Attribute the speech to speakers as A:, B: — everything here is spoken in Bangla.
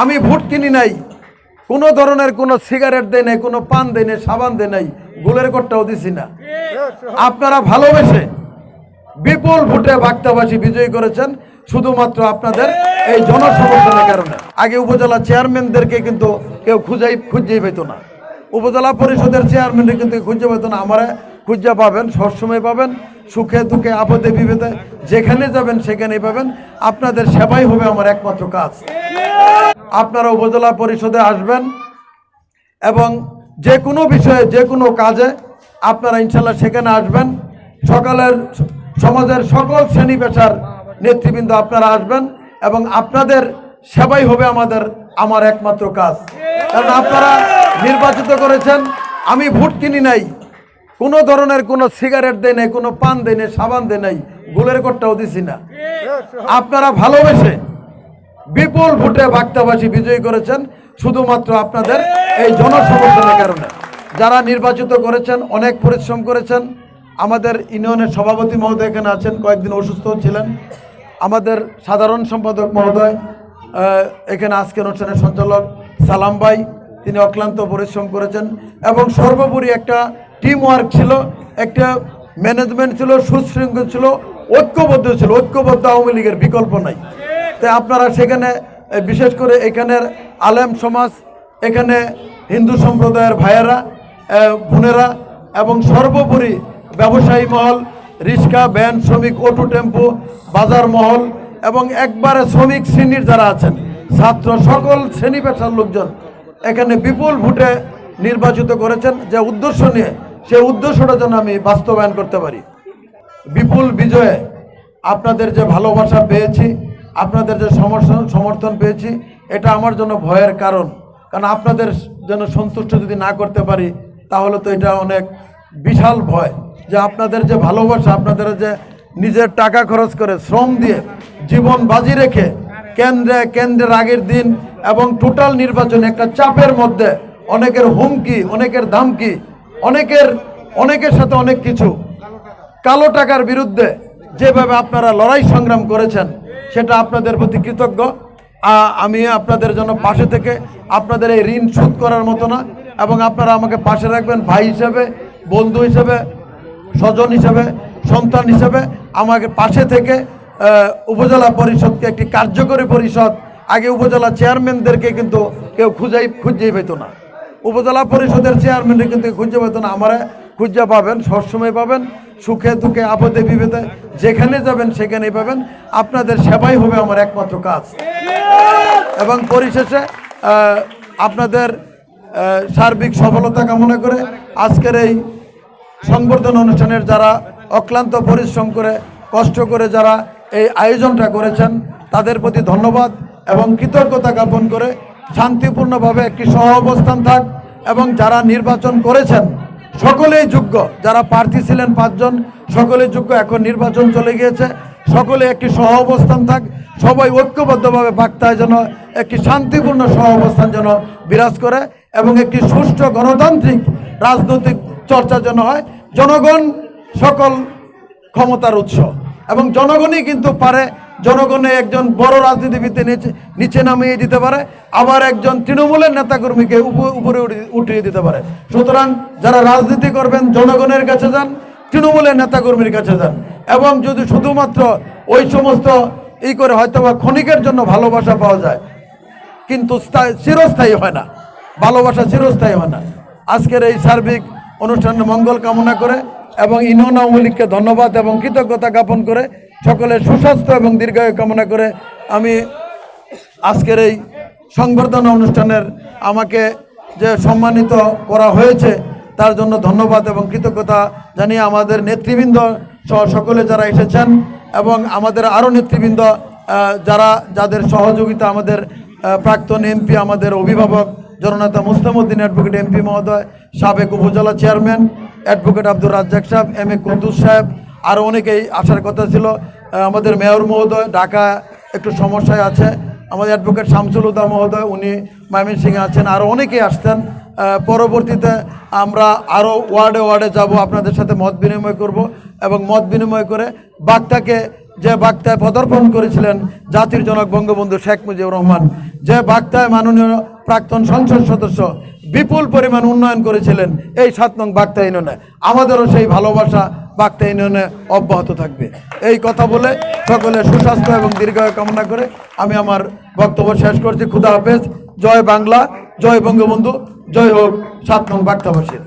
A: আমি ভোট কিনি নাই। কোনো ধরনের কোনো সিগারেট দেয় নাই, কোনো পান দেয় নাই, সাবান দেয় নাই, গোলের কোটটাও দিছি না। আপনারা ভালোবেসে বিপুল ভোটে বাক্তাবাসী বিজয়ী করেছেন, শুধুমাত্র আপনাদের এই জনসমর্থনের কারণে। আগে উপজেলা চেয়ারম্যানদেরকে কিন্তু কেউ খুঁজাই খুঁজেই পেত না। উপজেলা পরিষদের চেয়ারম্যানকে কিন্তু খুঁজে পেত না, আমরা খুঁজে পাবেন সবসময় পাবেন, সুখে দুঃখে আপদে বিপদে যেখানে যাবেন সেখানেই পাবেন। আপনাদের সেবাই হবে আমার একমাত্র কাজ। আপনারা উপজেলা পরিষদে আসবেন এবং যে কোনো বিষয়ে, যে কোনো কাজে আপনারা ইনশাল্লাহ সেখানে আসবেন। সকালের সমাজের সকল শ্রেণি পেশার নেতৃবৃন্দ আপনারা আসবেন এবং আপনাদের সেবাই হবে আমাদের, আমার একমাত্র কাজ। কারণ আপনারা নির্বাচিত করেছেন, আমি ভোট কিনি নাই। কোনো ধরনের কোনো সিগারেট দেয় নাই, কোনো পান দেয় নাই, সাবান দেয় নাই গোলের কোটটাও দিছি না। আপনারা ভালোবেসে বিপুল ভোটে বাক্তাবাসী বিজয়ী করেছেন, শুধুমাত্র আপনাদের এই জনসমর্থনের কারণে। যারা নির্বাচিত করেছেন, অনেক পরিশ্রম করেছেন, আমাদের ইউনিয়নের সভাপতি মহোদয় এখানে আছেন, কয়েকদিন অসুস্থ ছিলেন। আমাদের সাধারণ সম্পাদক মহোদয় এখানে আজকের অনুষ্ঠানের সঞ্চালক সালাম ভাই, তিনি অক্লান্ত পরিশ্রম করেছেন, এবং সর্বোপরি একটা টিম ওয়ার্ক ছিল, একটা ম্যানেজমেন্ট ছিল, সুশৃঙ্খল ছিল, ঐক্যবদ্ধ ছিল। ঐক্যবদ্ধ আওয়ামী লীগের বিকল্প নাই। তাই আপনারা সেখানে বিশেষ করে এখানের আলেম সমাজ, এখানে হিন্দু সম্প্রদায়ের ভাইয়েরা বোনেরা এবং সর্বোপরি ব্যবসায়ী মহল, রিক্সা, ভ্যান, শ্রমিক, অটো, টেম্পো, বাজার মহল এবং একবারে শ্রমিক শ্রেণির যারা আছেন, ছাত্র সকল শ্রেণি পেশার লোকজন এখানে বিপুল ভোটে নির্বাচিত করেছেন। যে উদ্দেশ্য নিয়ে সেই উদ্দেশ্যটা যেন আমি বাস্তবায়ন করতে পারি। বিপুল বিজয়ে আপনাদের যে ভালোবাসা পেয়েছি, আপনাদের যে সমর্থন সমর্থন পেয়েছি, এটা আমার জন্য ভয়ের কারণ। কারণ আপনাদের যেন সন্তুষ্ট যদি না করতে পারি, তাহলে তো এটা অনেক বিশাল ভয়। যে আপনাদের যে ভালোবাসা, আপনাদের যে নিজের টাকা খরচ করে শ্রম দিয়ে জীবন বাজি রেখে কেন্দ্রে কেন্দ্রের আগের দিন এবং টোটাল নির্বাচন একটা চাপের মধ্যে অনেকের হুমকি, অনেকের ধামকি অনেকের অনেকের সাথে অনেক কিছু। কালো টাকার বিরুদ্ধে যেভাবে আপনারা লড়াই সংগ্রাম করেছেন, সেটা আপনাদের প্রতি কৃতজ্ঞ। আমি আপনাদের জন্য পাশে থেকে আপনাদের এই ঋণ শোধ করার মতো না, এবং আপনারা আমাকে পাশে রাখবেন ভাই হিসেবে, বন্ধু হিসেবে, স্বজন হিসেবে, সন্তান হিসেবে। আমাকে পাশে থেকে উপজেলা পরিষদকে একটি কার্যকরী পরিষদ, আগে উপজেলা চেয়ারম্যানদেরকে কিন্তু কেউ খুঁজাই, খুঁজেই পেত না। উপজেলা পরিষদের চেয়ারম্যানকে কিন্তু খুঁজে পেত না, আমরা খুঁজে পাবেন, সবসময় পাবেন, সুখে দুঃখে আপদে বিপদে যেখানে যাবেন সেখানেই পাবেন। আপনাদের সেবাই হবে আমার একমাত্র কাজ। এবং পরিশেষে আপনাদের সার্বিক সফলতা কামনা করে আজকের এই সংবর্ধনা অনুষ্ঠানের যারা অক্লান্ত পরিশ্রম করে, কষ্ট করে যারা এই আয়োজনটা করেছেন, তাদের প্রতি ধন্যবাদ এবং কৃতজ্ঞতা জ্ঞাপন করে শান্তিপূর্ণভাবে একটি সহ অবস্থান থাক এবং যারা নির্বাচন করেছেন, সকলেই যোগ্য। যারা প্রার্থী ছিলেন পাঁচজন, সকলেই যোগ্য। এখন নির্বাচন চলে গিয়েছে। সকলে একটি সহ অবস্থান থাক। সবাই ঐক্যবদ্ধভাবে বাক্তায় যেন একটি শান্তিপূর্ণ সহ অবস্থান যেন বিরাজ করে এবং একটি সুষ্ঠু গণতান্ত্রিক রাজনৈতিক চর্চা যেন হয়। জনগণ সকল ক্ষমতার উৎস এবং জনগণই কিন্তু পারে জনগণে একজন বড় রাজনীতিবিদকে নিচে নামিয়ে দিতে পারে, আবার একজন তৃণমূলের নেতাকর্মীকে উপ- উপরে উঠি- উঠিয়ে দিতে পারে। সুতরাং যারা রাজনীতি করবেন, জনগণের কাছে যান, তৃণমূলের নেতাকর্মীর কাছে যান। এবং যদি শুধুমাত্র ওই সমস্ত ই করে হয়তো বা ক্ষণিকের জন্য ভালোবাসা পাওয়া যায়, কিন্তু চিরস্থায়ী হয় না। ভালোবাসা চিরস্থায়ী হয় না। আজকের এই সার্বিক অনুষ্ঠানের মঙ্গল কামনা করে এবং ইউনিয়ন আওয়ামী লীগকে ধন্যবাদ এবং কৃতজ্ঞতা জ্ঞাপন করে সকলের সুস্বাস্থ্য এবং দীর্ঘায়ু কামনা করে আমি আজকের এই সংবর্ধনা অনুষ্ঠানের আমাকে যে সম্মানিত করা হয়েছে, তার জন্য ধন্যবাদ এবং কৃতজ্ঞতা জানিয়ে আমাদের নেতৃবৃন্দ সহ সকলে যারা এসেছেন এবং আমাদের আরও নেতৃবৃন্দ যারা, যাদের সহযোগিতা আমাদের প্রাক্তন এমপি আমাদের অভিভাবক জননেতা মুস্তামুদ্দিন অ্যাডভোকেট এমপি মহোদয়, সাবেক উপজেলা চেয়ারম্যান অ্যাডভোকেট আব্দুর রাজ্জাক সাহেব এম এ কুদ্দুস সাহেব আরও অনেকেই আসার কথা ছিল। আমাদের মেয়র মহোদয় ঢাকা একটু সমস্যায় আছে। আমাদের অ্যাডভোকেট শামসুল উদা মহোদয়, উনি ময়মনসিংহে আছেন। আরও অনেকেই আসতেন পরবর্তীতে আমরা আরও ওয়ার্ডে ওয়ার্ডে যাব। আপনাদের সাথে মত বিনিময় করব এবং মত বিনিময় করে বার্তাকে যে বার্তায় পদার্পণ করেছিলেন জাতির জনক বঙ্গবন্ধু শেখ মুজিবুর রহমান, যে বাক্তায় মাননীয় প্রাক্তন সংসদ সদস্য বিপুল পরিমাণ উন্নয়ন করেছিলেন। এই সাত নং বাক্তা ইউনিয়নে। আমাদেরও সেই ভালোবাসা বাক্তা ইউনিয়নে অব্যাহত থাকবে। এই কথা বলে সকলে সুস্বাস্থ্য এবং দীর্ঘায় কামনা করে আমি আমার বক্তব্য শেষ করছি। ক্ষুদা হাফেজ। জয় বাংলা। জয় বঙ্গবন্ধু। জয় হোক সাত নং বাক্তাবাসীর